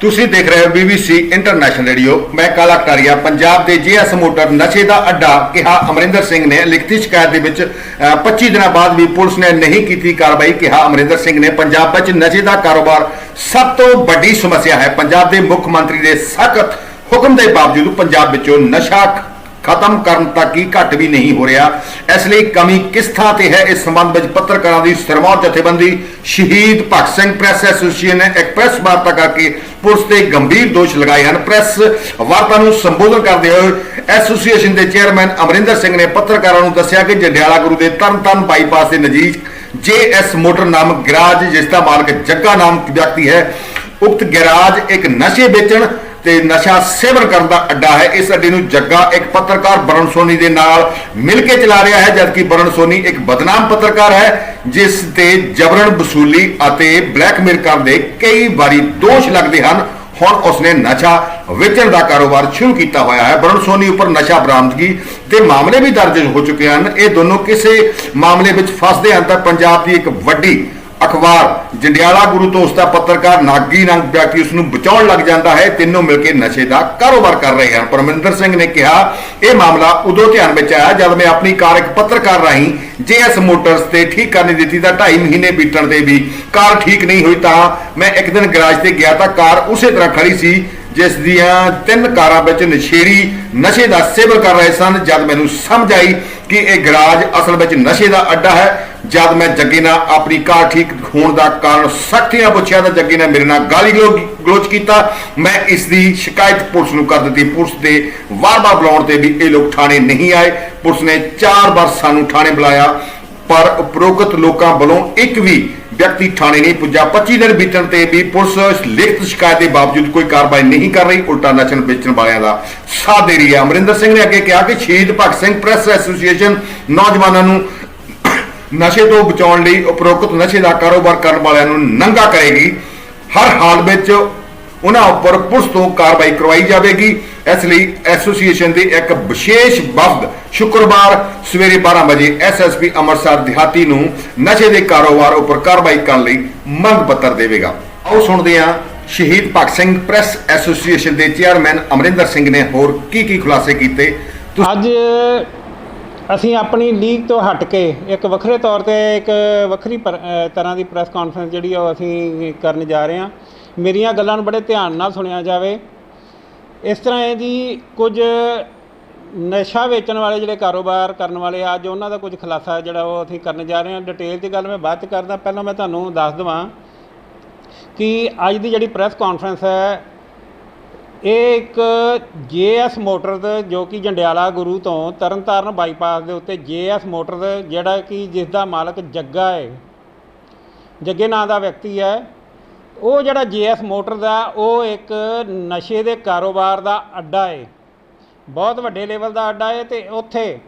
ਤੁਸੀਂ ਦੇਖ ਰਹੇ ਹੋ BBC ਇੰਟਰਨੈਸ਼ਨਲ ਰੇਡੀਓ ਮੈਂ ਕਾਲਾ ਕਟਾਰੀਆ ਪੰਜਾਬ ਦੇ ਜੀਐਸ ਮੋਟਰ ਨਸ਼ੇ ਦਾ ਅੱਡਾ ਕਿਹਾ ਅਮਰਿੰਦਰ ਸਿੰਘ ਨੇ। ਲਿਖਤੀ ਸ਼ਿਕਾਇਤ ਦੇ ਵਿੱਚ ਅ, 25 ਦਿਨਾਂ ਬਾਅਦ ਵੀ ਪੁਲਿਸ ਨੇ ਨਹੀਂ ਕੀਤੀ ਕਾਰਵਾਈ ਕਿਹਾ ਅਮਰਿੰਦਰ ਸਿੰਘ ਨੇ। ਪੰਜਾਬ ਵਿੱਚ ਨਸ਼ੇ ਦਾ ਕਾਰੋਬਾਰ ਸਭ ਤੋਂ ਵੱਡੀ ਸਮੱਸਿਆ ਹੈ। ਪੰਜਾਬ ਦੇ ਮੁੱਖ ਮੰਤਰੀ ਦੇ ਸਖਤ ਹੁਕਮ ਦੇ ਬਾਵਜੂਦ ਪੰਜਾਬ ਵਿੱਚੋਂ ਨਸ਼ਾ ਖਤਮ ਕਰਨ ਤੱਕ ਹੀ ਘੱਟ ਵੀ ਨਹੀਂ ਹੋ ਰਿਹਾ। ਇਸ ਲਈ ਕਮੀ ਕਿਸ ਥਾਂ ਤੇ ਹੈ? ਇਸ ਸੰਬੰਧ ਵਿੱਚ ਪੱਤਰਕਾਰਾਂ ਦੀ ਸਰਮੌਤ ਜਥੇਬੰਦੀ ਸ਼ਹੀਦ ਭਗਤ ਸਿੰਘ ਪ੍ਰੈਸ ਐਸੋਸੀਏਸ਼ਨ ਨੇ ਇੱਕ ਪ੍ਰੈਸ ਵਾਰਤਾ ਕਰਕੇ ਪੁਲਿਸ ਤੇ ਗੰਭੀਰ ਦੋਸ਼ ਲਗਾਏ ਹਨ। ਪ੍ਰੈਸ ਵਾਰਤਾ ਨੂੰ ਸੰਬੋਧਨ ਕਰਦੇ ਹੋਏ ਐਸੋਸੀਏਸ਼ਨ ਦੇ ਚੇਅਰਮੈਨ ਅਮਰਿੰਦਰ ਸਿੰਘ ਨੇ ਪੱਤਰਕਾਰਾਂ ਨੂੰ ਦੱਸਿਆ ਕਿ ਜੰਡਿਆਲਾ ਗੁਰੂ ਦੇ ਤਰਨਤਾਰਨ ਬਾਈਪਾਸ ਦੇ ਨਜ਼ਦੀਕ ਜੇਐਸ ਮੋਟਰ ਨਾਮਕ ਗੈਰਾਜ, ਜਿਸ ਦਾ ਮਾਲਕ ਜੱਗਾ ਨਾਮ ਵਿਅਕਤੀ ਹੈ, ਉਕਤ ਗੈਰਾਜ ਇੱਕ ਨਸ਼ੇ ਵੇਚਣ ਤੇ ਨਸ਼ਾ ਸੇਵਨ ਕਰਨ ਦਾ ਅੱਡਾ ਹੈ। ਇਸ ਅੱਡੇ ਨੂੰ ਜੱਗਾ ਇੱਕ ਪੱਤਰਕਾਰ ਬਰਨ ਸੋਨੀ ਦੇ ਨਾਲ ਮਿਲ ਕੇ ਚਲਾ ਰਿਹਾ ਹੈ, ਜਦਕਿ ਬਰਨ ਸੋਨੀ ਇੱਕ ਬਦਨਾਮ ਪੱਤਰਕਾਰ ਹੈ, ਜਿਸ ਤੇ ਜਬਰਨ, ਵਸੂਲੀ ਅਤੇ ਬਲੈਕਮੇਲ ਕਰਨ ਦੇ ਕਈ ਵਾਰੀ ਦੋਸ਼ ਲੱਗਦੇ ਹਨ। ਹੁਣ ਉਸਨੇ ਨਸ਼ਾ ਵੇਚਣ ਦਾ ਕਾਰੋਬਾਰ ਸ਼ੁਰੂ ਕੀਤਾ ਹੋਇਆ ਹੈ। ਬਰਨ ਸੋਨੀ ਉੱਪਰ ਨਸ਼ਾ ਬਰਾਮਦਗੀ ਤੇ ਮਾਮਲੇ ਵੀ ਦਰਜ ਹੋ ਚੁੱਕੇ ਹਨ। ਇਹ ਦੋਨੋਂ ਕਿਸੇ ਮਾਮਲੇ ਵਿੱਚ ਫਸਦੇ ਹਨ ਤਾਂ ਪੰਜਾਬ ਦੀ ਇੱਕ ਵੱਡੀ ਅਖਬਾਰ, ਜੰਡਿਆਲਾ ਗੁਰੂ ਤੋਂ ਉਸਦਾ ਪੱਤਰਕਾਰ ਨਾਗੀ ਰੰਗ ਵਿਅਕਤੀ ਉਸ ਨੂੰ ਬਚਾਉਣ ਲੱਗ ਜਾਂਦਾ ਹੈ, ਤਿੰਨੋਂ ਮਿਲ ਕੇ ਨਸ਼ੇ ਦਾ ਕਾਰੋਬਾਰ ਕਰ ਰਹੇ ਹਨ। ਪਰਮਿੰਦਰ ਸਿੰਘ ਨੇ ਕਿਹਾ, ਇਹ ਮਾਮਲਾ ਉਦੋਂ ਧਿਆਨ ਵਿੱਚ ਆਇਆ ਜਦ ਮੈਂ ਆਪਣੀ ਕਾਰ ਇੱਕ ਪੱਤਰਕਾਰ ਰਾਹੀਂ ਜੇਐਸ ਮੋਟਰਸ ਤੇ ਠੀਕ ਕਰਨੀ ਦਿੱਤੀ ਤਾਂ 2.5 ਮਹੀਨੇ ਬੀਤਣ ਤੇ ਵੀ ਕਾਰ ਠੀਕ ਨਹੀਂ ਹੋਈ ਤਾਂ ਮੈਂ ਇੱਕ ਦਿਨ ਗਰਾਜ ਤੇ ਗਿਆ ਤਾਂ ਕਾਰ ਉਸੇ ਤਰ੍ਹਾਂ ਖੜੀ ਸੀ ਜਿਸ ਦੀਆਂ ਤਿੰਨ ਕਾਰਾਂ ਵਿੱਚ ਨਸ਼ੇੜੀ ਨਸ਼ੇ ਦਾ ਸੇਵਨ ਕਰ ਰਹੇ ਸਨ, ਜਦ ਮੈਨੂੰ ਸਮਝ ਆਈ ਕਿ ਇਹ ਗਰਾਜ ਅਸਲ ਵਿੱਚ ਨਸ਼ੇ ਦਾ ਅੱਡਾ ਹੈ, ਜਦ ਮੈਂ ਜੱਗੇ ਨਾਲ ਆਪਣੀ ਕਾਰ ਠੀਕ ਹੋਣ ਦਾ ਕਾਰਨ ਸਖਤੀ ਨਾਲ ਪੁੱਛਿਆ ਤਾਂ ਜੱਗੇ ਨੇ ਮੇਰੇ ਨਾਲ ਗਾਲੀ ਗਲੋ- ਗਲੋਚ ਕੀਤਾ। ਮੈਂ ਇਸ ਦੀ ਸ਼ਿਕਾਇਤ ਪੁਲਿਸ ਨੂੰ ਕਰ ਦਿੱਤੀ। ਪੁਲਿਸ ਦੇ ਵਾਰ-ਵਾਰ ਬੁਲਾਉਣ ਤੇ ਵੀ ਇਹ ਲੋਕ ਥਾਣੇ ਨਹੀਂ ਆਏ। ਪੁਲਿਸ ਨੇ ਚਾਰ ਵਾਰ ਸਾਨੂੰ ਥਾਣੇ ਬੁਲਾਇਆ, ਪਰ ਉਪਰੋਕਤ ਲੋਕਾਂ ਵੱਲੋਂ ਇੱਕ ਵੀ ਵਿਅਕਤੀ ਥਾਣੇ ਨਹੀਂ ਪੁੱਜਾ। 25 ਦਿਨ ਬੀਤਣ ਤੇ ਵੀ ਪੁਲਿਸ ਲਿਖਤ ਸ਼ਿਕਾਇਤ ਦੇ ਬਾਵਜੂਦ ਕੋਈ ਕਾਰਵਾਈ ਨਹੀਂ ਕਰ ਰਹੀ। ਉਲਟਾ ਨਸ਼ਣ ਵੇਚਣ ਵਾਲਿਆਂ ਦਾ ਸਾਥ ਦੇ ਰਹੀ ਹੈ। ਅਮਰਿੰਦਰ ਸਿੰਘ ਨੇ ਅੱਗੇ ਕਿਹਾ ਕਿ ਸ਼ਹੀਦ ਭਗਤ ਸਿੰਘ ਪ੍ਰੈਸ ਐਸੋਸੀਏਸ਼ਨ ਨੌਜਵਾਨਾਂ ਨੂੰ ਨਸ਼ੇ ਤੋਂ ਬਚਾਉਣ ਲਈ ਉਪਰੋਕਤ ਨਸ਼ੇ ਦਾ ਕਾਰੋਬਾਰ ਕਰਨ ਵਾਲਿਆਂ ਨੂੰ ਨੰਗਾ ਕਰੇਗੀ। ਹਰ ਹਾਲ ਵਿੱਚ ਉਹਨਾਂ ਉੱਪਰ ਪੁਲਿਸ ਤੋਂ ਕਾਰਵਾਈ ਕਰਵਾਈ ਜਾਵੇਗੀ। ਇਸ ਲਈ ਐਸੋਸੀਏਸ਼ਨ ਦੇ ਇੱਕ ਵਿਸ਼ੇਸ਼ ਵਫਦ ਸ਼ੁੱਕਰਵਾਰ ਸਵੇਰੇ 12 ਵਜੇ ਐਸਐਸਪੀ ਅੰਮ੍ਰਿਤਸਰ ਦਿਹਾਤੀ ਨੂੰ ਨਸ਼ੇ ਦੇ ਕਾਰੋਬਾਰ ਉੱਪਰ ਕਾਰਵਾਈ ਕਰਨ ਲਈ ਮੰਗ ਪੱਤਰ ਦੇਵੇਗਾ। ਆਓ ਸੁਣਦੇ ਹਾਂ ਸ਼ਹੀਦ ਭਗਤ ਸਿੰਘ ਪ੍ਰੈਸ ਐਸੋਸੀਏਸ਼ਨ ਦੇ ਚੇਅਰਮੈਨ ਅਮਰਿੰਦਰ ਸਿੰਘ ਨੇ ਹੋਰ ਕੀ ਕੀ ਖੁਲਾਸੇ ਕੀਤੇ। ਅੱਜ ਅਸੀਂ ਆਪਣੀ ਲੀਗ ਤੋਂ ਹਟ ਕੇ ਇੱਕ ਵੱਖਰੇ ਤੌਰ ਤੇ ਇੱਕ ਵੱਖਰੀ ਪਰ- ਤਰ੍ਹਾਂ ਦੀ ਪ੍ਰੈਸ ਕਾਨਫਰੰਸ ਜਿਹੜੀ ਆ ਉਹ ਅਸੀਂ ਕਰਨ ਜਾ ਰਹੇ ਹਾਂ। ਮੇਰੀਆਂ ਗੱਲਾਂ ਨੂੰ ਬੜੇ ਧਿਆਨ ਨਾਲ ਸੁਣਿਆ ਜਾਵੇ। ਇਸ ਤਰ੍ਹਾਂ ਹੈ ਜੀ, ਕੁਝ ਨਸ਼ਾ ਵੇਚਣ ਵਾਲੇ ਜਿਹੜੇ ਕਾਰੋਬਾਰ ਕਰਨ ਵਾਲੇ ਆ, ਅੱਜ ਉਹਨਾਂ ਦਾ ਕੁਝ ਖੁਲਾਸਾ ਜਿਹੜਾ ਉਹ ਅਸੀਂ ਕਰਨ ਜਾ ਰਹੇ ਹਾਂ। ਡਿਟੇਲ 'ਚ ਗੱਲ ਮੈਂ ਬਾਅਦ 'ਚ ਕਰਦਾ। ਪਹਿਲਾਂ ਮੈਂ ਤੁਹਾਨੂੰ ਦੱਸ ਦਵਾਂ ਕਿ ਅੱਜ ਦੀ ਜਿਹੜੀ ਪ੍ਰੈਸ ਕਾਨਫਰੰਸ ਹੈ ਇਹ ਇੱਕ ਜੇਐਸ ਮੋਟਰਸ ਜੋ ਕਿ ਜੰਡਿਆਲਾ ਗੁਰੂ ਤੋਂ ਤਰਨਤਾਰਨ ਬਾਈਪਾਸ ਦੇ ਉੱਤੇ ਜੇਐਸ ਮੋਟਰਸ ਜਿਹੜਾ ਕਿ ਜਿਸ ਦਾ ਮਾਲਕ ਜੱਗਾ ਹੈ ਜੱਗੇ ਨਾਂ ਦਾ ਵਿਅਕਤੀ ਹੈ ਉਹ ਜਿਹੜਾ ਜੇਐਸ ਮੋਟਰਸ ਆ ਉਹ ਇੱਕ ਨਸ਼ੇ ਦੇ ਕਾਰੋਬਾਰ ਦਾ ਅੱਡਾ ਹੈ। ਬਹੁਤ ਵੱਡੇ ਲੈਵਲ ਦਾ ਅੱਡਾ ਹੈ ਤੇ ਉੱਥੇ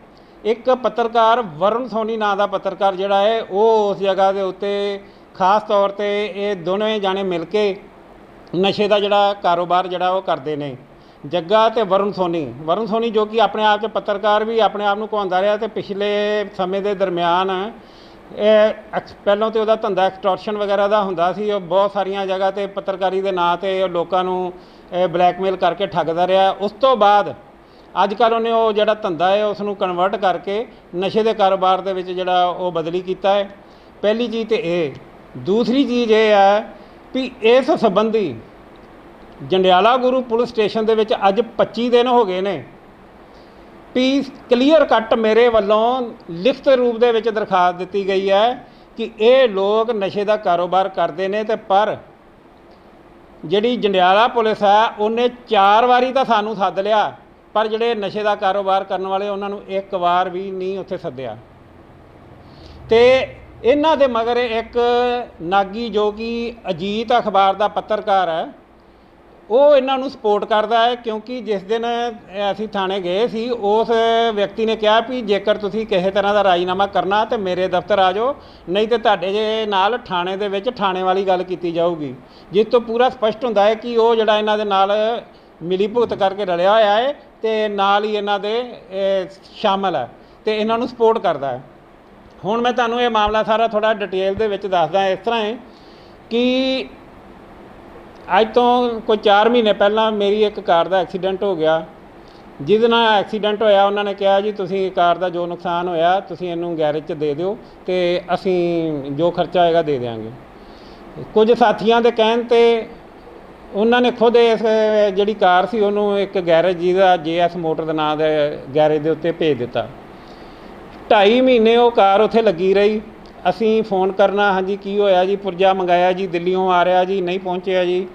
ਇੱਕ ਪੱਤਰਕਾਰ ਵਰੁਣ ਸੋਨੀ ਨਾਂ ਦਾ ਪੱਤਰਕਾਰ ਜਿਹੜਾ ਹੈ ਉਹ ਉਸ ਜਗ੍ਹਾ ਦੇ ਉੱਤੇ ਖਾਸ ਤੌਰ ਤੇ ਇਹ ਦੋਵੇਂ ਜਾਣੇ ਮਿਲ ਕੇ ਨਸ਼ੇ ਦਾ ਜਿਹੜਾ ਕਾਰੋਬਾਰ ਜਿਹੜਾ ਉਹ ਕਰਦੇ ਨੇ। ਜੱਗਾ ਤੇ ਵਰੁਣ ਸੋਨੀ। ਵਰੁਣ ਸੋਨੀ ਜੋ ਕਿ ਆਪਣੇ ਆਪ 'ਚ ਪੱਤਰਕਾਰ ਵੀ ਆਪਣੇ ਆਪ ਨੂੰ ਕਹਾਉਂਦਾ ਰਿਹਾ ਤੇ ਪਿਛਲੇ ਸਮੇਂ ਦੇ ਦਰਮਿਆਨ ਇਹ ਐਕਸ- ਪਹਿਲਾਂ ਤੇ ਉਹਦਾ ਧੰਦਾ ਐਕਸਟੋਰਸ਼ਨ ਵਗੈਰਾ ਦਾ ਹੁੰਦਾ ਸੀ, ਉਹ ਬਹੁਤ ਸਾਰੀਆਂ ਜਗ੍ਹਾ ਤੇ ਪੱਤਰਕਾਰੀ ਦੇ ਨਾਂ ਤੇ ਲੋਕਾਂ ਨੂੰ ਬਲੈਕਮੇਲ ਕਰਕੇ ਠੱਗਦਾ ਰਿਹਾ। ਉਸ ਤੋਂ ਬਾਅਦ ਅੱਜ ਕੱਲ੍ਹ ਉਹਨੇ ਉਹ ਜਿਹੜਾ ਧੰਦਾ ਹੈ ਉਸ ਨੂੰ ਕਨਵਰਟ ਕਰਕੇ ਨਸ਼ੇ ਦੇ ਕਾਰੋਬਾਰ ਦੇ ਵਿੱਚ ਜਿਹੜਾ ਉਹ ਬਦਲੀ ਕੀਤਾ ਹੈ। ਪਹਿਲੀ ਚੀਜ਼ ਤੇ ਇਹ। ਦੂਸਰੀ ਚੀਜ਼ ਇਹ ਹੈ ਵੀ ਇਸ ਸੰਬੰਧੀ ਜੰਡਿਆਲਾ ਗੁਰੂ ਪੁਲਿਸ ਸਟੇਸ਼ਨ ਦੇ ਵਿੱਚ ਅੱਜ 25 ਦਿਨ ਹੋ ਗਏ ਨੇ। ਵੀ ਕਲੀਅਰ ਕੱਟ ਮੇਰੇ ਵੱਲੋਂ ਲਿਖਤ ਰੂਪ ਦੇ ਵਿੱਚ ਦਰਖਾਸਤ ਦਿੱਤੀ ਗਈ ਹੈ ਕਿ ਇਹ ਲੋਕ ਨਸ਼ੇ ਦਾ ਕਾਰੋਬਾਰ ਕਰਦੇ ਨੇ ਤੇ ਪਰ ਜਿਹੜੀ ਜੰਡਿਆਲਾ ਪੁਲਿਸ ਹੈ, ਉਹਨੇ ਚਾਰ ਵਾਰੀ ਤਾਂ ਸਾਨੂੰ ਸੱਦ ਲਿਆ। ਪਰ ਜਿਹੜੇ ਨਸ਼ੇ ਦਾ ਕਾਰੋਬਾਰ ਕਰਨ ਵਾਲੇ ਉਹਨਾਂ ਨੂੰ ਇੱਕ ਵਾਰ ਵੀ ਨਹੀਂ ਉੱਥੇ ਸੱਦਿਆ। ਤੇ ਇਹਨਾਂ ਦੇ ਮਗਰ ਇੱਕ ਨਾਗੀ ਜੋ ਕਿ ਅਜੀਤ ਅਖਬਾਰ ਦਾ ਪੱਤਰਕਾਰ ਹੈ, ਉਹ ਇਹਨਾਂ ਨੂੰ ਸਪੋਰਟ ਕਰਦਾ ਹੈ ਕਿਉਂਕਿ ਜਿਸ ਦਿਨ ਅਸੀਂ ਥਾਣੇ ਗਏ ਸੀ, ਉਸ ਵਿਅਕਤੀ ਨੇ ਕਿਹਾ ਵੀ ਜੇਕਰ ਤੁਸੀਂ ਕਿਸੇ ਤਰ੍ਹਾਂ ਦਾ ਰਾਜੀਨਾਮਾ ਕਰਨਾ ਤੇ ਮੇਰੇ ਦਫ਼ਤਰ ਆ ਜਾਓ, ਨਹੀਂ ਤੇ ਤੁਹਾਡੇ ਜੇ ਨਾਲ ਥਾਣੇ ਦੇ ਵਿੱਚ ਥਾਣੇ ਵਾਲੀ ਗੱਲ ਕੀਤੀ ਜਾਊਗੀ। ਜਿਸ ਤੋਂ ਪੂਰਾ ਸਪਸ਼ਟ ਹੁੰਦਾ ਹੈ ਕਿ ਉਹ ਜਿਹੜਾ ਇਹਨਾਂ ਦੇ ਨਾਲ ਮਿਲੀ ਭੁਗਤ ਕਰਕੇ ਰਲਿਆ ਹੋਇਆ ਹੈ ਤੇ ਨਾਲ ਹੀ ਇਹਨਾਂ ਦੇ ਇਹ, ਸ਼ਾਮਲ ਹੈ ਤੇ ਇਹਨਾਂ ਨੂੰ ਸਪੋਰਟ ਕਰਦਾ ਹੈ। ਹੁਣ ਮੈਂ ਤੁਹਾਨੂੰ ਇਹ ਮਾਮਲਾ ਸਾਰਾ ਥੋੜਾ ਡਿਟੇਲ ਦੇ ਵਿੱਚ ਦੱਸਦਾ ਇਸ ਤਰ੍ਹਾਂ ਹੈ ਕਿ ਅੱਜ ਤੋਂ ਕੋਈ 4 ਮਹੀਨੇ ਪਹਿਲਾਂ ਮੇਰੀ ਇੱਕ ਕਾਰ ਦਾ ਐਕਸੀਡੈਂਟ ਹੋ ਗਿਆ। ਜਿਹਦੇ ਨਾਲ ਐਕਸੀਡੈਂਟ ਹੋਇਆ ਉਹਨਾਂ ਨੇ ਕਿਹਾ ਜੀ ਤੁਸੀਂ ਕਾਰ ਦਾ ਜੋ ਨੁਕਸਾਨ ਹੋਇਆ ਤੁਸੀਂ ਇਹਨੂੰ ਗੈਰੇਜ 'ਚ ਦੇ ਦਿਓ ਤੇ ਅਸੀਂ ਜੋ ਖਰਚਾ ਹੋਏਗਾ ਦੇ ਦਿਆਂਗੇ। ਕੁਝ ਸਾਥੀਆਂ ਦੇ ਕਹਿਣ ਤੇ ਉਹਨਾਂ ਨੇ ਖੁਦ ਇਸ, ਜਿਹੜੀ ਕਾਰ ਸੀ, ਉਹਨੂੰ ਇੱਕ ਗੈਰੇਜ ਜਿਹਦਾ ਜੇਐਸ ਮੋਟਰ ਦੇ ਨਾਂ ਦੇ ਗੈਰੇਜ ਦੇ ਉੱਤੇ ਭੇਜ ਦਿੱਤਾ। ਢਾਈ ਮਹੀਨੇ ਉਹ ਕਾਰ ਉੱਥੇ ਲੱਗੀ ਰਹੀ। ਅਸੀਂ ਫੋਨ ਕਰਨਾ, ਹਾਂਜੀ, ਕੀ ਹੋਇਆ ਜੀ? ਪੁਰਜਾ ਮੰਗਾਇਆ ਜੀ ਦਿੱਲੀੋਂ ਆ ਰਿਹਾ ਜੀ, ਨਹੀਂ ਪਹੁੰਚਿਆ ਜੀ।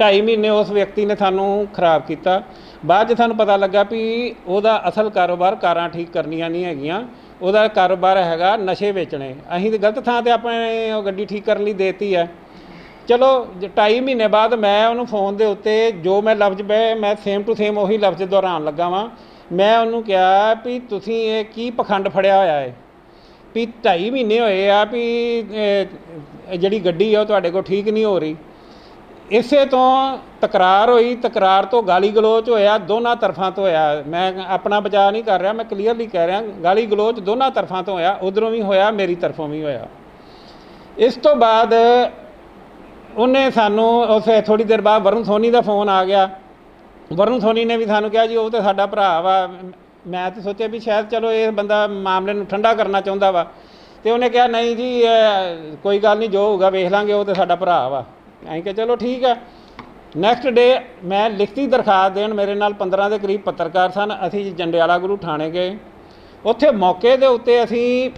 ਢਾਈ ਮਹੀਨੇ ਉਸ ਵਿਅਕਤੀ ਨੇ ਸਾਨੂੰ ਖਰਾਬ ਕੀਤਾ। ਬਾਅਦ 'ਚ ਸਾਨੂੰ ਪਤਾ ਲੱਗਾ ਵੀ ਉਹਦਾ ਅਸਲ ਕਾਰੋਬਾਰ ਕਾਰਾਂ ਠੀਕ ਕਰਨੀਆਂ ਨਹੀਂ ਹੈਗੀਆਂ। ਉਹਦਾ ਕਾਰੋਬਾਰ ਹੈਗਾ ਨਸ਼ੇ ਵੇਚਣੇ। ਅਸੀਂ ਤੇ ਗਲਤ ਥਾਂ ਤੇ ਆਪਣੇ ਉਹ ਗੱਡੀ ਠੀਕ ਕਰਨ ਲਈ ਦੇਤੀ ਹੈ। ਚਲੋ, ਜ- ਢਾਈ ਮਹੀਨੇ ਬਾਅਦ ਮੈਂ ਉਹਨੂੰ ਫੋਨ ਦੇ ਉੱਤੇ ਜੋ ਮੈਂ ਲਫ਼ਜ਼ ਬੈ ਮੈਂ ਸੇਮ ਟੂ ਸੇਮ ਉਹੀ ਲਫ਼ਜ਼ ਦੁਹਰਾਉਣ ਲੱਗਾ ਵਾਂ। ਮੈਂ ਉਹਨੂੰ ਕਿਹਾ ਵੀ ਤੁਸੀਂ ਇਹ ਕੀ ਪਖੰਡ ਫੜਿਆ ਹੋਇਆ ਹੈ ਵੀ ਢਾਈ ਮਹੀਨੇ ਹੋਏ ਆ ਵੀ ਜਿਹੜੀ ਗੱਡੀ ਆ ਉਹ ਤੁਹਾਡੇ ਕੋਲ ਠੀਕ ਨਹੀਂ ਹੋ ਰਹੀ। ਇਸੇ ਤੋਂ ਤਕਰਾਰ ਹੋਈ, ਤਕਰਾਰ ਤੋਂ ਗਾਲੀ ਗਲੋਚ ਹੋਇਆ, ਦੋਨਾਂ ਤਰਫਾਂ ਤੋਂ ਹੋਇਆ। ਮੈਂ ਆਪਣਾ ਬਚਾਅ ਨਹੀਂ ਕਰ ਰਿਹਾ, ਮੈਂ ਕਲੀਅਰਲੀ ਕਹਿ ਰਿਹਾ, ਗਾਲੀ ਗਲੋਚ ਦੋਨਾਂ ਤਰਫਾਂ ਤੋਂ ਹੋਇਆ, ਉਧਰੋਂ ਵੀ ਹੋਇਆ, ਮੇਰੀ ਤਰਫੋਂ ਵੀ ਹੋਇਆ। ਇਸ ਤੋਂ ਬਾਅਦ ਉਹਨੇ ਸਾਨੂੰ ਉਸ ਥੋੜੀ ਦੇਰ ਬਾਅਦ ਵਰੁਣ ਸੋਨੀ ਦਾ ਫੋਨ ਆ ਗਿਆ। ਵਰੁਣ ਸੋਨੀ ਨੇ ਵੀ ਸਾਨੂੰ ਕਿਹਾ ਜੀ, ਉਹ ਤੇ ਸਾਡਾ ਭਰਾ ਵਾ। ਮੈਂ ਤਾਂ ਸੋਚਿਆ ਵੀ ਸ਼ਾਇਦ ਚਲੋ ਇਹ ਬੰਦਾ ਮਾਮਲੇ ਨੂੰ ਠੰਡਾ ਕਰਨਾ ਚਾਹੁੰਦਾ ਵਾ। ਤੇ ਉਹਨੇ ਕਿਹਾ, ਨਹੀਂ ਜੀ ਕੋਈ ਗੱਲ ਨਹੀਂ, ਜੋ ਹੋਊਗਾ ਵੇਖ ਲਾਂਗੇ, ਉਹ ਤੇ ਸਾਡਾ ਭਰਾ ਵਾ। ਐਂ ਕਿਹਾ, ਚਲੋ ਠੀਕ ਆ। ਨੈਕਸਟ ਡੇ ਮੈਂ ਲਿਖਤੀ ਦਰਖਾਸਤ ਦੇਣ, ਮੇਰੇ ਨਾਲ 15 ਦੇ ਕਰੀਬ ਪੱਤਰਕਾਰ ਸਨ। ਅਸੀਂ ਜੰਡਿਆਲਾ ਗੁਰੂ ਥਾਣੇ ਗਏ। ਉੱਥੇ ਮੌਕੇ ਦੇ ਉੱਤੇ ਅਸੀਂ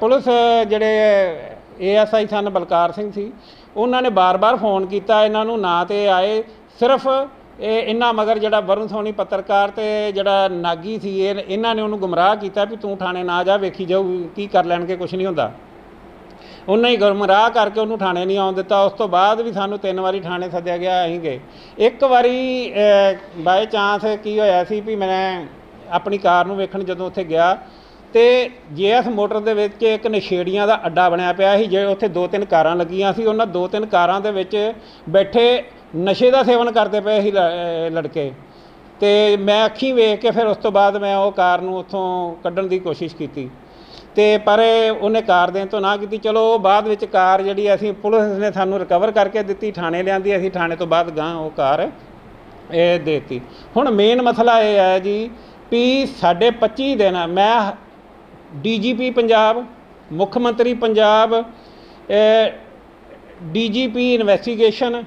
ਪੁਲਿਸ ਜਿਹੜੇ ਏਐਸਆਈ ਸਨ, ਬਲਕਾਰ ਸਿੰਘ ਸੀ। ਉਹਨਾਂ ਨੇ ਬਾਰ-ਬਾਰ ਫੋਨ ਕੀਤਾ, ਇਹਨਾਂ ਨੂੰ ਨਾ ਤੇ ਆਏ। ਸਿਰਫ ਇਹ ਇਹਨਾਂ ਮਗਰ ਜਿਹੜਾ ਵਰੁਣ ਸੋਨੀ ਪੱਤਰਕਾਰ ਤੇ ਜਿਹੜਾ ਨਾਗੀ ਸੀ, ਇਹ ਇਹਨਾਂ ਨੇ ਉਹਨੂੰ ਗੁੰਮਰਾਹ ਕੀਤਾ ਵੀ ਤੂੰ ਥਾਣੇ ਨਾ ਜਾ, ਵੇਖੀ ਜਾਊ, ਕੀ ਕਰ ਲੈਣਗੇ ਕੁਝ ਨਹੀਂ ਹੁੰਦਾ। ਉਹਨਾਂ ਹੀ ਗੁੰਮਰਾਹ ਕਰਕੇ ਉਹਨੂੰ ਥਾਣੇ ਨਹੀਂ ਆਉਣ ਦਿੱਤਾ। ਉਸ ਤੋਂ ਬਾਅਦ ਵੀ ਸਾਨੂੰ ਤਿੰਨ ਵਾਰੀ ਥਾਣੇ ਸੱਦਿਆ ਗਿਆ, ਅਸੀਂ ਗਏ। ਇੱਕ ਵਾਰੀ ਬਾਈ ਚਾਂਸ ਕੀ ਹੋਇਆ ਸੀ ਵੀ ਮੈਂ ਆਪਣੀ ਕਾਰ ਨੂੰ ਵੇਖਣ ਜਦੋਂ ਉੱਥੇ ਗਿਆ ਤੇ ਜੀਐਸ ਮੋਟਰ ਦੇ ਵਿੱਚ ਇੱਕ ਨਸ਼ੇੜੀਆਂ ਦਾ ਅੱਡਾ ਬਣਿਆ ਪਿਆ ਸੀ, ਜੇ ਉੱਥੇ ਦੋ ਤਿੰਨ ਕਾਰਾਂ ਲੱਗੀਆਂ ਸੀ, ਉਹਨਾਂ ਦੋ ਤਿੰਨ ਕਾਰਾਂ ਦੇ ਵਿੱਚ ਬੈਠੇ ਨਸ਼ੇ ਦਾ ਸੇਵਨ ਕਰਦੇ ਪਏ ਸੀ ਲ- ਲੜਕੇ। ਤੇ ਮੈਂ ਅੱਖੀਂ ਵੇਖ ਕੇ ਫਿਰ ਉਸ ਤੋਂ ਬਾਅਦ ਮੈਂ ਉਹ ਕਾਰ ਨੂੰ ਉੱਥੋਂ ਕੱਢਣ ਦੀ ਕੋਸ਼ਿਸ਼ ਕੀਤੀ। ਤੇ ਪਰ ਉਹਨੇ ਕਾਰ ਦੇਣ ਤੋਂ ਨਾ ਕੀਤੀ। ਚਲੋ, ਉਹ ਬਾਅਦ ਵਿੱਚ ਕਾਰ ਜਿਹੜੀ ਅਸੀਂ, ਪੁਲਿਸ ਨੇ ਸਾਨੂੰ ਰਿਕਵਰ ਕਰਕੇ ਦਿੱਤੀ, ਥਾਣੇ ਲਿਆਂਦੀ, ਅਸੀਂ ਥਾਣੇ ਤੋਂ ਬਾਅਦ ਗਾਂ ਉਹ ਕਾਰ ਇਹ ਦੇਤੀ। ਹੁਣ ਮੇਨ ਮਸਲਾ ਇਹ ਹੈ ਜੀ ਵੀ ਸਾਡੇ 25 ਦਿਨ ਮੈਂ ਡੀਜੀਪੀ ਪੰਜਾਬ, ਮੁੱਖ ਮੰਤਰੀ ਪੰਜਾਬ ਡੀਜੀਪੀ ਇਨਵੈਸਟੀਗੇਸ਼ਨ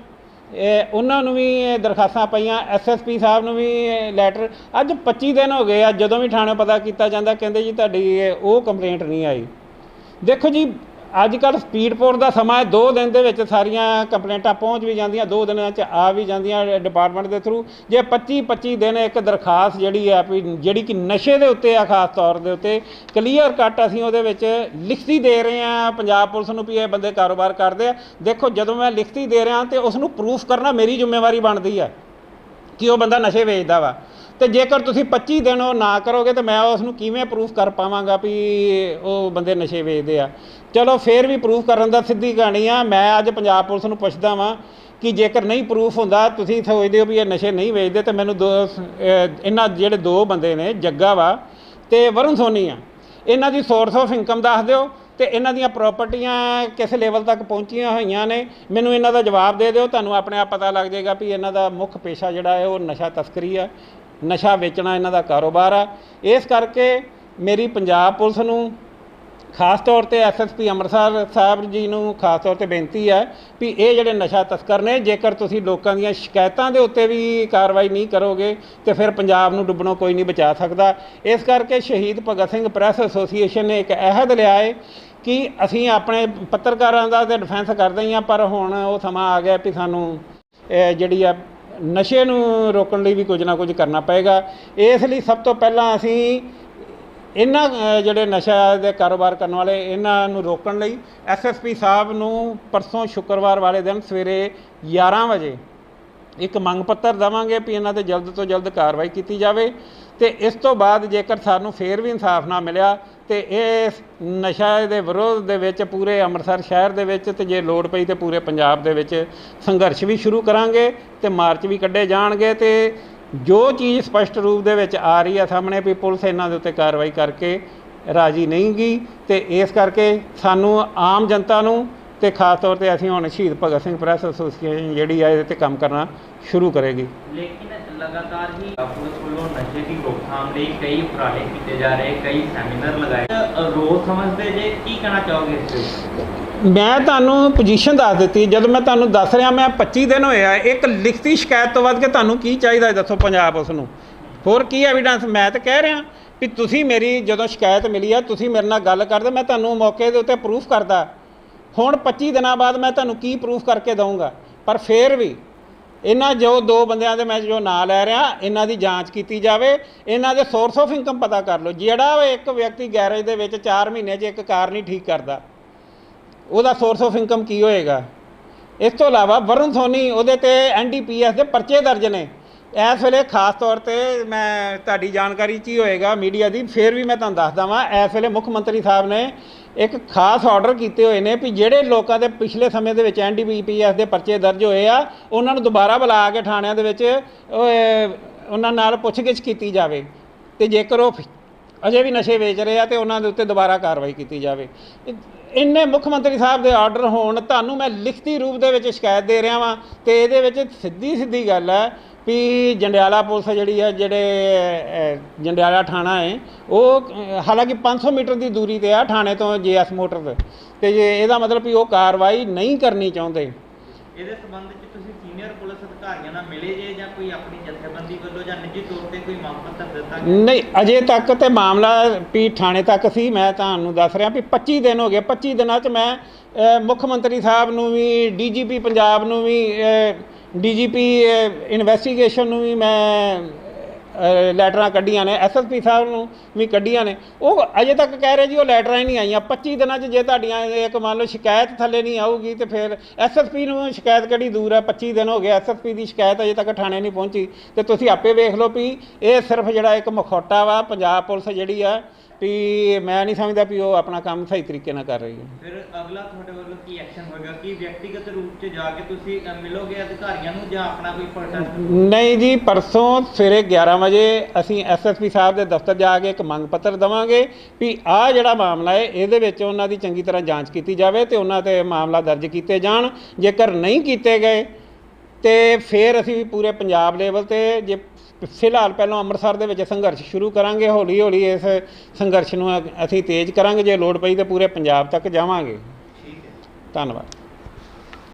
ਉਹਨਾਂ ਨੂੰ ਵੀ ਇਹ ਦਰਖਾਸਤਾਂ ਪਈਆਂ ਐਸਐਸਪੀ ਸਾਹਿਬ ਨੂੰ ਵੀ ਲੈਟਰ ਅੱਜ 25 ਦਿਨ ਹੋ ਗਏ ਆ ਜਦੋਂ ਵੀ ਥਾਣੇ ਪਤਾ ਕੀਤਾ ਜਾਂਦਾ, ਕਹਿੰਦੇ ਜੀ ਤੁਹਾਡੀ ਉਹ ਕੰਪਲੇਂਟ ਨਹੀਂ ਆਈ। ਦੇਖੋ ਜੀ ਅੱਜ ਕੱਲ੍ਹ ਸਪੀਡ ਪੋਸਟ ਦਾ ਸਮਾਂ ਹੈ 2 ਦਿਨ ਦੇ ਵਿੱਚ ਸਾਰੀਆਂ ਕੰਪਲੇਂਟਾਂ ਪਹੁੰਚ ਵੀ ਜਾਂਦੀਆਂ 2 ਦਿਨਾਂ 'ਚ ਆ ਵੀ ਜਾਂਦੀਆਂ ਡਿਪਾਰਟਮੈਂਟ ਦੇ ਥਰੂ ਜੇ 25 25 ਦਿਨ ਇੱਕ ਦਰਖਾਸਤ ਜਿਹੜੀ ਆ ਵੀ, ਜਿਹੜੀ ਕਿ ਨਸ਼ੇ ਦੇ ਉੱਤੇ ਆ, ਖਾਸ ਤੌਰ ਦੇ ਉੱਤੇ ਕਲੀਅਰ ਕੱਟ ਅਸੀਂ ਉਹਦੇ ਵਿੱਚ ਲਿਖਤੀ ਦੇ ਰਹੇ ਆ ਪੰਜਾਬ ਪੁਲਿਸ ਨੂੰ ਵੀ ਇਹ ਬੰਦੇ ਕਾਰੋਬਾਰ ਕਰਦੇ ਆ। ਦੇਖੋ, ਜਦੋਂ ਮੈਂ ਲਿਖਤੀ ਦੇ ਰਿਹਾ ਤੇ ਉਸ ਨੂੰ ਪ੍ਰੂਫ ਕਰਨਾ ਮੇਰੀ ਜ਼ਿੰਮੇਵਾਰੀ ਬਣਦੀ ਆ ਕਿ ਉਹ ਬੰਦਾ ਨਸ਼ੇ ਵੇਚਦਾ ਵਾ। ਤੇ ਜੇਕਰ ਤੁਸੀਂ 25 ਦਿਨ ਉਹ ਨਾ ਕਰੋਗੇ ਤਾਂ ਮੈਂ ਉਸ ਨੂੰ ਕਿਵੇਂ ਪ੍ਰੂਫ ਕਰ ਪਾਵਾਂਗਾ ਵੀ ਉਹ ਬੰਦੇ ਨਸ਼ੇ ਵੇਚਦੇ ਆ? ਚਲੋ, ਫੇਰ ਵੀ ਪ੍ਰੂਫ ਕਰਨ ਦਾ ਸਿੱਧੀ ਕਹਾਣੀ ਆ। ਮੈਂ ਅੱਜ ਪੰਜਾਬ ਪੁਲਿਸ ਨੂੰ ਪੁੱਛਦਾ ਵਾਂ ਕਿ ਜੇਕਰ ਨਹੀਂ ਪ੍ਰੂਫ ਹੁੰਦਾ, ਤੁਸੀਂ ਸੋਚਦੇ ਹੋ ਵੀ ਇਹ ਨਸ਼ੇ ਨਹੀਂ ਵੇਚਦੇ, ਤੇ ਮੈਨੂੰ ਦੋ ਇਹਨਾਂ ਜਿਹੜੇ ਦੋ ਬੰਦੇ ਨੇ, ਜੱਗਾ ਵਾ ਤੇ ਵਰੁਣ ਸੋਨੀ ਆ, ਇਹਨਾਂ ਦੀ ਸੋਰਸ ਆਫ ਇਨਕਮ ਦੱਸ ਦਿਓ ਤੇ ਇਹਨਾਂ ਦੀਆਂ ਪ੍ਰਾਪਰਟੀਆਂ ਕਿਸ ਲੈਵਲ ਤੱਕ ਪਹੁੰਚੀਆਂ ਹੋਈਆਂ ਨੇ? ਮੈਨੂੰ ਇਹਨਾਂ ਦਾ ਜਵਾਬ ਦੇ ਦਿਓ, ਤੁਹਾਨੂੰ ਆਪਣੇ ਆਪ ਪਤਾ ਲੱਗ ਜਾਏਗਾ ਵੀ ਇਹਨਾਂ ਦਾ ਮੁੱਖ ਪੇਸ਼ਾ ਜਿਹੜਾ ਹੈ ਉਹ ਨਸ਼ਾ ਤਸਕਰੀ ਆ। ਨਸ਼ਾ ਵੇਚਣਾ ਇਹਨਾਂ ਦਾ ਕਾਰੋਬਾਰ ਆ। ਇਸ ਕਰਕੇ ਮੇਰੀ ਪੰਜਾਬ ਪੁਲਿਸ ਨੂੰ ਖਾਸ ਤੌਰ ਤੇ ਐਸਐਸਪੀ ਅੰਮ੍ਰਿਤਸਰ ਸਾਹਿਬ ਜੀ ਨੂੰ ਖਾਸ ਤੌਰ ਤੇ ਬੇਨਤੀ ਹੈ ਵੀ ਇਹ ਜਿਹੜੇ ਨਸ਼ਾ ਤਸਕਰ ਨੇ, ਜੇਕਰ ਤੁਸੀਂ ਲੋਕਾਂ ਦੀਆਂ ਸ਼ਿਕਾਇਤਾਂ ਦੇ ਉੱਤੇ ਵੀ ਕਾਰਵਾਈ ਨਹੀਂ ਕਰੋਗੇ, ਤੇ ਫਿਰ ਪੰਜਾਬ ਨੂੰ ਡੁੱਬਣੋਂ ਕੋਈ ਨਹੀਂ ਬਚਾ ਸਕਦਾ। ਇਸ ਕਰਕੇ ਸ਼ਹੀਦ ਭਗਤ ਸਿੰਘ ਪ੍ਰੈਸ ਐਸੋਸੀਏਸ਼ਨ ਨੇ ਇੱਕ ਅਹਿਦ ਲਿਆ ਹੈ ਕਿ ਅਸੀਂ ਆਪਣੇ ਪੱਤਰਕਾਰਾਂ ਦਾ ਤੇ ਡਿਫੈਂਸ ਕਰਦੇ ਹੀ ਹਾਂ ਪਰ ਹੁਣ ਉਹ ਸਮਾਂ ਆ ਗਿਆ ਵੀ ਸਾਨੂੰ ਜਿਹੜੀ ਆ ਨਸ਼ੇ ਨੂੰ ਰੋਕਣ ਲਈ ਵੀ ਕੁਝ ਨਾ ਕੁਝ ਕਰਨਾ ਪਏਗਾ। ਇਸ ਲਈ ਸਭ ਤੋਂ ਪਹਿਲਾਂ ਅਸੀਂ ਇਹਨਾਂ ਜਿਹੜੇ ਨਸ਼ਾ ਦੇ ਕਾਰੋਬਾਰ ਕਰਨ ਵਾਲੇ, ਇਹਨਾਂ ਨੂੰ ਰੋਕਣ ਲਈ ਐਸਐਸਪੀ ਸਾਹਿਬ ਨੂੰ ਪਰਸੋਂ ਸ਼ੁੱਕਰਵਾਰ ਵਾਲੇ ਦਿਨ ਸਵੇਰੇ 11 ਵਜੇ ਇੱਕ ਮੰਗ ਪੱਤਰ ਦੇਵਾਂਗੇ ਵੀ ਇਹਨਾਂ ਤੇ ਜਲਦ ਤੋਂ ਜਲਦ ਕਾਰਵਾਈ ਕੀਤੀ ਜਾਵੇ ਤੇ ਇਸ ਤੋਂ ਬਾਅਦ ਜੇਕਰ ਸਾਨੂੰ ਫੇਰ ਵੀ ਇਨਸਾਫ ਨਾ ਮਿਲਿਆ ਤੇ ਇਸ ਨਸ਼ਾ ਦੇ ਵਿਰੋਧ ਦੇ ਵਿੱਚ ਪੂਰੇ ਅੰਮ੍ਰਿਤਸਰ ਸ਼ਹਿਰ ਦੇ ਵਿੱਚ ਤੇ ਜੇ ਲੋੜ ਪਈ ਤੇ ਪੂਰੇ ਪੰਜਾਬ ਦੇ ਵਿੱਚ ਸੰਘਰਸ਼ ਵੀ ਸ਼ੁਰੂ ਕਰਾਂਗੇ ਤੇ ਮਾਰਚ ਵੀ ਕੱਢੇ ਜਾਣਗੇ ਤੇ ਜੋ ਚੀਜ਼ ਸਪਸ਼ਟ ਰੂਪ ਦੇ ਵਿੱਚ ਆ ਰਹੀ ਹੈ ਸਾਹਮਣੇ ਵੀ ਪੁਲਿਸ ਇਹਨਾਂ ਦੇ ਉੱਤੇ ਕਾਰਵਾਈ ਕਰਕੇ ਰਾਜੀ ਨਹੀਂ ਗਈ ਤੇ ਇਸ ਕਰਕੇ ਸਾਨੂੰ ਆਮ ਜਨਤਾ ਨੂੰ ਤੇ ਖਾਸ ਤੌਰ ਤੇ ਅਸੀਂ ਹੁਣ ਸ਼ਹੀਦ ਭਗਤ ਸਿੰਘ ਪ੍ਰੈਸ ਐਸੋਸੀਏਸ਼ਨ ਜਿਹੜੀ ਆ ਇਹਦੇ ਤੇ ਕੰਮ ਕਰਨਾ ਸ਼ੁਰੂ ਕਰੇਗੀ। ਲੇਕਿਨ ਲਗਾਤਾਰ ਹੀ ਪੁਲਿਸ ਵੱਲੋਂ ਨਸ਼ੇ ਦੀ ਰੋਕਥਾਮ ਲਈ ਕਈ ਉਪਰਾਲੇ ਕੀਤੇ ਜਾ ਰਹੇ ਕਈ ਸੈਮੀਨਾਰ ਲਗਾਏ। ਰੋਜ਼ ਸਮਝਦੇ ਜੇ? ਕੀ ਕਹਿਣਾ ਚਾਹੋਗੇ ਇਸ ਤੇ ਮੈਂ ਤੁਹਾਨੂੰ ਪੋਜੀਸ਼ਨ ਦੱਸ ਦਿੱਤੀ। ਜਦੋਂ ਮੈਂ ਤੁਹਾਨੂੰ ਦੱਸ ਰਿਹਾ ਮੈਂ 25 ਦਿਨ ਹੋਏ ਆ। ਇੱਕ ਲਿਖਤੀ ਸ਼ਿਕਾਇਤ ਤੋਂ ਵੱਧ ਕੇ ਤੁਹਾਨੂੰ ਕੀ ਚਾਹੀਦਾ ਦੱਸੋ ਪੰਜਾਬ ਉਸ ਨੂੰ? ਹੋਰ ਕੀ ਐਵੀਡੈਂਸ ਮੈਂ ਤਾਂ ਕਹਿ ਰਿਹਾ ਵੀ ਤੁਸੀਂ ਮੇਰੀ ਜਦੋਂ ਸ਼ਿਕਾਇਤ ਮਿਲੀ ਆ ਤੁਸੀਂ ਮੇਰੇ ਨਾਲ ਗੱਲ ਕਰਦੇ ਮੈਂ ਤੁਹਾਨੂੰ ਮੌਕੇ ਦੇ ਉੱਤੇ ਪ੍ਰੂਫ ਕਰਦਾ। ਹੁਣ 25 ਦਿਨਾਂ ਬਾਅਦ ਮੈਂ ਤੁਹਾਨੂੰ ਕੀ ਪ੍ਰੂਫ ਕਰਕੇ ਦਊਂਗਾ? ਪਰ ਫੇਰ ਵੀ ਇਹਨਾਂ ਜੋ ਦੋ ਬੰਦਿਆਂ ਦੇ ਮੈਂ ਜੋ ਨਾਂ ਲੈ ਰਿਹਾ, ਇਹਨਾਂ ਦੀ ਜਾਂਚ ਕੀਤੀ ਜਾਵੇ, ਇਹਨਾਂ ਦੇ ਸੋਰਸ ਆਫ ਇਨਕਮ ਪਤਾ ਕਰ ਲਓ। ਜਿਹੜਾ ਉਹ ਇੱਕ ਵਿਅਕਤੀ ਗੈਰੇਜ ਦੇ ਵਿੱਚ 4 ਮਹੀਨੇ 'ਚ ਇੱਕ ਕਾਰ ਨਹੀਂ ਠੀਕ ਕਰਦਾ, ਉਹਦਾ ਸੋਰਸ ਆਫ ਇਨਕਮ ਕੀ ਹੋਏਗਾ? ਇਸ ਤੋਂ ਇਲਾਵਾ ਵਰੁਣ ਸੋਨੀ ਉਹਦੇ ਤੇ ਐਨਡੀਪੀਐਸ ਦੇ ਪਰਚੇ ਦਰਜ ਨੇ। ਇਸ ਵੇਲੇ ਖਾਸ ਤੌਰ ਤੇ ਮੈਂ ਤੁਹਾਡੀ ਜਾਣਕਾਰੀ 'ਚ ਹੀ ਹੋਏਗਾ ਮੀਡੀਆ ਦੀ, ਫਿਰ ਵੀ ਮੈਂ ਤੁਹਾਨੂੰ ਦੱਸਦਾ ਵਾਂ ਇਸ ਵੇਲੇ ਮੁੱਖ ਮੰਤਰੀ ਸਾਹਿਬ ਨੇ ਇੱਕ ਖਾਸ ਆਰਡਰ ਕੀਤੇ ਹੋਏ ਨੇ ਵੀ ਜਿਹੜੇ ਲੋਕਾਂ ਦੇ ਪਿਛਲੇ ਸਮੇਂ ਦੇ ਵਿੱਚ ਐਨਡੀਪੀਐਸ ਦੇ ਪਰਚੇ ਦਰਜ ਹੋਏ ਆ, ਉਹਨਾਂ ਨੂੰ ਦੁਬਾਰਾ ਬੁਲਾ ਕੇ ਥਾਣਿਆਂ ਦੇ ਵਿੱਚ ਉਹਨਾਂ ਨਾਲ ਪੁੱਛਗਿੱਛ ਕੀਤੀ ਜਾਵੇ ਤੇ ਜੇਕਰ ਉਹ ਅਜੇ ਵੀ ਨਸ਼ੇ ਵੇਚ ਰਹੇ ਆ ਤੇ ਉਹਨਾਂ ਦੇ ਉੱਤੇ ਦੁਬਾਰਾ ਕਾਰਵਾਈ ਕੀਤੀ ਜਾਵੇ। ਇੰਨੇ ਮੁੱਖ ਮੰਤਰੀ ਸਾਹਿਬ ਦੇ ਆਰਡਰ ਹੋਣ, ਤੁਹਾਨੂੰ ਮੈਂ ਲਿਖਤੀ ਰੂਪ ਦੇ ਵਿੱਚ ਸ਼ਿਕਾਇਤ ਦੇ ਰਿਹਾ ਵਾਂ ਤੇ ਇਹਦੇ ਵਿੱਚ ਸਿੱਧੀ ਸਿੱਧੀ ਗੱਲ ਹੈ ਵੀ ਜੰਡਿਆਲਾ ਪੁਲਿਸ ਜਿਹੜੀ ਹੈ ਜਿਹੜੇ ਜੰਡਿਆਲਾ ਥਾਣਾ ਹੈ ਉਹ ਹਾਲਾਂਕਿ 500 ਮੀਟਰ ਦੀ ਦੂਰੀ ਤੇ ਆ ਥਾਣੇ ਤੋਂ ਜੀਐਸ ਮੋਟਰ ਤੇ। ਜੇ ਇਹਦਾ ਮਤਲਬ ਵੀ ਉਹ ਕਾਰਵਾਈ ਨਹੀਂ ਕਰਨੀ ਚਾਹੁੰਦੇ। ਇਹਦੇ ਸੰਬੰਧ ਵਿੱਚ ਤੁਸੀਂ ਸੀਨੀਅਰ ਪੁਲਿਸ ਅਧਿਕਾਰੀਆਂ ਨਾਲ ਮਿਲੇ ਜੇ ਜਾਂ ਕੋਈ ਆਪਣੀ ਜਥੇਬੰਦੀ ਵੱਲੋਂ ਜਾਂ ਨਿੱਜੀ ਤੌਰ ਤੇ ਕੋਈ ਮੰਗ ਪੱਤਰ ਦਿੱਤਾ ਗਿਆ? ਨਹੀਂ ਅਜੇ ਤੱਕ ਤੇ ਮਾਮਲਾ ਵੀ ਥਾਣੇ ਤੱਕ ਸੀ। ਮੈਂ ਤੁਹਾਨੂੰ ਦੱਸ ਰਿਹਾ ਵੀ 25 ਦਿਨ ਹੋ ਗਏ। 25 ਦਿਨਾਂ 'ਚ ਮੈਂ ਮੁੱਖ ਮੰਤਰੀ ਸਾਹਿਬ ਨੂੰ ਵੀ ਡੀਜੀਪੀ ਪੰਜਾਬ ਨੂੰ ਵੀ ਡੀਜੀਪੀ ਇਨਵੈਸਟੀਗੇਸ਼ਨ ਨੂੰ ਵੀ ਮੈਂ ਲੈਟਰਾਂ ਕੱਢੀਆਂ ਨੇ ਐਸਐਸਪੀ ਸਾਹਿਬ ਨੂੰ ਵੀ ਕੱਢੀਆਂ ਨੇ। ਉਹ ਅਜੇ ਤੱਕ ਕਹਿ ਰਹੇ ਜੀ, ਉਹ ਲੈਟਰਾਂ ਹੀ ਨਹੀਂ ਆਈਆਂ। 25 ਦਿਨਾਂ 'ਚ ਜੇ ਤੁਹਾਡੀਆਂ ਇੱਕ ਮੰਨ ਲਓ ਸ਼ਿਕਾਇਤ ਥੱਲੇ ਨਹੀਂ ਆਊਗੀ ਤੇ ਫਿਰ ਐਸਐਸਪੀ ਨੂੰ ਸ਼ਿਕਾਇਤ ਕਿਹੜੀ ਦੂਰ ਹੈ? 25 ਦਿਨ ਹੋ ਗਏ ਐਸਐਸਪੀ ਦੀ ਸ਼ਿਕਾਇਤ ਅਜੇ ਤੱਕ ਥਾਣੇ ਨਹੀਂ ਪਹੁੰਚੀ। ਤੇ ਤੁਸੀਂ ਆਪੇ ਵੇਖ ਲਓ ਵੀ ਇਹ ਸਿਰਫ ਜਿਹੜਾ ਇੱਕ ਮਖੌਟਾ ਵਾ, ਪੰਜਾਬ ਪੁਲਿਸ ਜਿਹੜੀ ਆ ਵੀ ਮੈਂ ਨਹੀਂ ਸਮਝਦਾ ਵੀ ਉਹ ਆਪਣਾ ਕੰਮ ਸਹੀ ਤਰੀਕੇ ਨਾਲ ਕਰ ਰਹੀ ਹੈ। ਫਿਰ ਅਗਲਾ ਤੁਹਾਡੇ ਵੱਲੋਂ ਕੀ ਐਕਸ਼ਨ ਹੋਵੇਗਾ ਕੀ ਵਿਅਕਤੀਗਤ ਰੂਪ 'ਚ ਜਾ ਕੇ ਤੁਸੀਂ ਅ, ਮਿਲੋਗੇ ਅਧਿਕਾਰੀਆਂ ਨੂੰ ਜਾਂ ਆਪਣਾ ਕੋਈ ਪ੍ਰੋਟੈਸਟ ਨਹੀਂ ਜੀ ਪਰਸੋਂ ਸਵੇਰੇ 11 ਵਜੇ ਅਸੀਂ ਐਸਐਸਪੀ ਸਾਹਿਬ ਦੇ ਦਫ਼ਤਰ ਜਾ ਕੇ ਇੱਕ ਮੰਗ ਪੱਤਰ ਦਵਾਂਗੇ ਵੀ ਆਹ ਜਿਹੜਾ ਮਾਮਲਾ ਹੈ ਇਹਦੇ ਵਿੱਚ ਉਹਨਾਂ ਦੀ ਚੰਗੀ ਤਰ੍ਹਾਂ ਜਾਂਚ ਕੀਤੀ ਜਾਵੇ ਤੇ ਉਹਨਾਂ ਤੇ ਮਾਮਲਾ ਦਰਜ ਕੀਤੇ ਜਾਣ। ਜੇਕਰ ਨਹੀਂ ਕੀਤੇ ਗਏ ਤੇ ਫਿਰ ਅਸੀਂ ਪੂਰੇ ਪੰਜਾਬ ਲੈਵਲ ਤੇ ਜੇ ਫਿਲਹਾਲ ਪਹਿਲਾਂ ਅੰਮ੍ਰਿਤਸਰ ਦੇ ਵਿੱਚ ਸੰਘਰਸ਼ ਸ਼ੁਰੂ ਕਰਾਂਗੇ ਹੌਲੀ ਹੌਲੀ ਇਸ ਸੰਘਰਸ਼ ਨੂੰ ਅਸੀਂ ਤੇਜ਼ ਕਰਾਂਗੇ ਜੇ ਲੋੜ ਪਈ ਤੇ ਪੂਰੇ ਪੰਜਾਬ ਤੱਕ ਜਾਵਾਂਗੇ। ਠੀਕ ਹੈ। ਧੰਨਵਾਦ।